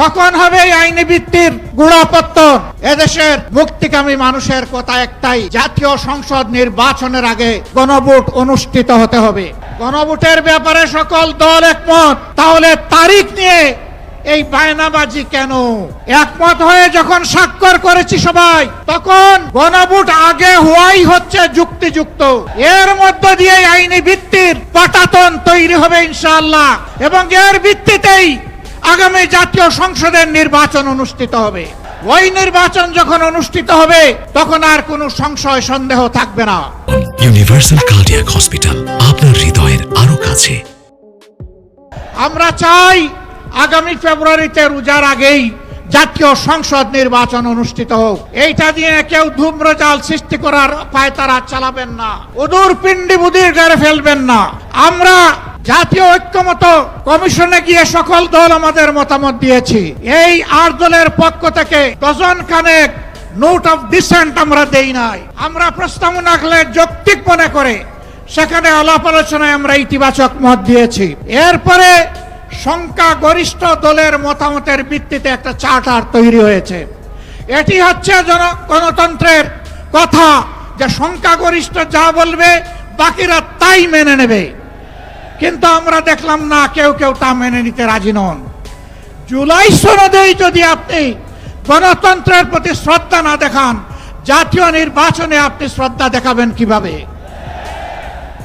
কখন হবে এই আইনি ভিত্তির গুণাপত্তন এদেশের মুক্তিকামী মানুষের কথা একটাই, জাতীয় সংসদ নির্বাচনের আগে গণভোট অনুষ্ঠিত হতে হবে। গণভোটের ব্যাপারে সকল দল একমত, তাহলে তারিখ নিয়ে এই বায়নাবাজি কেন? একমত হয়ে যখন স্বাক্ষর করেছি সবাই, তখন গণভোট আগে হওয়াই হচ্ছে যুক্তিযুক্ত। এর মধ্য দিয়ে আইনি ভিত্তির পাটাতন তৈরি হবে ইনশাআল্লাহ, এবং এর ভিত্তিতেই আগামী জাতীয় সংসদের নির্বাচন অনুষ্ঠিত হবে। ওই নির্বাচন যখন অনুষ্ঠিত হবে তখন আর কোনো সংশয় সন্দেহ থাকবে না। ইউনিভার্সাল কার্ডিয়াক হসপিটাল আপনার হৃদয়ের আরও কাছে। আমরা চাই আগামী ফেব্রুয়ারিতে রোজার আগেই জাতীয় সংসদ নির্বাচন অনুষ্ঠিত হোক। এইটা দিয়ে কেউ ধূম্রজাল সৃষ্টি করার পায়তারা চালাবেন না। উদূর পিণ্ডি বুদির গাড়ে ফেলবেন না। আমরা জাতীয় ঐক্যমত কমিশনে গিয়ে সকল দল আমাদের মতামত দিয়েছি। এই আট দলের পক্ষ থেকে ডজন খানেক নোট অফ ডিসেন্ট আমরা দেই নাই। আমরা প্রস্তাবনা রাখলে যৌক্তিক মনে করে সেখানে আলাপ আলোচনায় আমরা ইতিবাচক মত দিয়েছি। এরপরে সংখ্যা গরিষ্ঠ দলের মতামতের ভিত্তিতে একটা চার্টার তৈরি হয়েছে। এটি হচ্ছে জন গণতন্ত্রের কথা যে সংখ্যাগরিষ্ঠ যা বলবে, বাকিরা তাই মেনে নেবে। কিন্তু আমরা দেখলাম না, কেউ কেউ তা মেনে নিতে রাজি নন। জুলাই সনদেই যদি আপনি গণতন্ত্রের প্রতি শ্রদ্ধা না দেখান, জাতীয় নির্বাচনে আপনি শ্রদ্ধা দেখাবেন কীভাবে?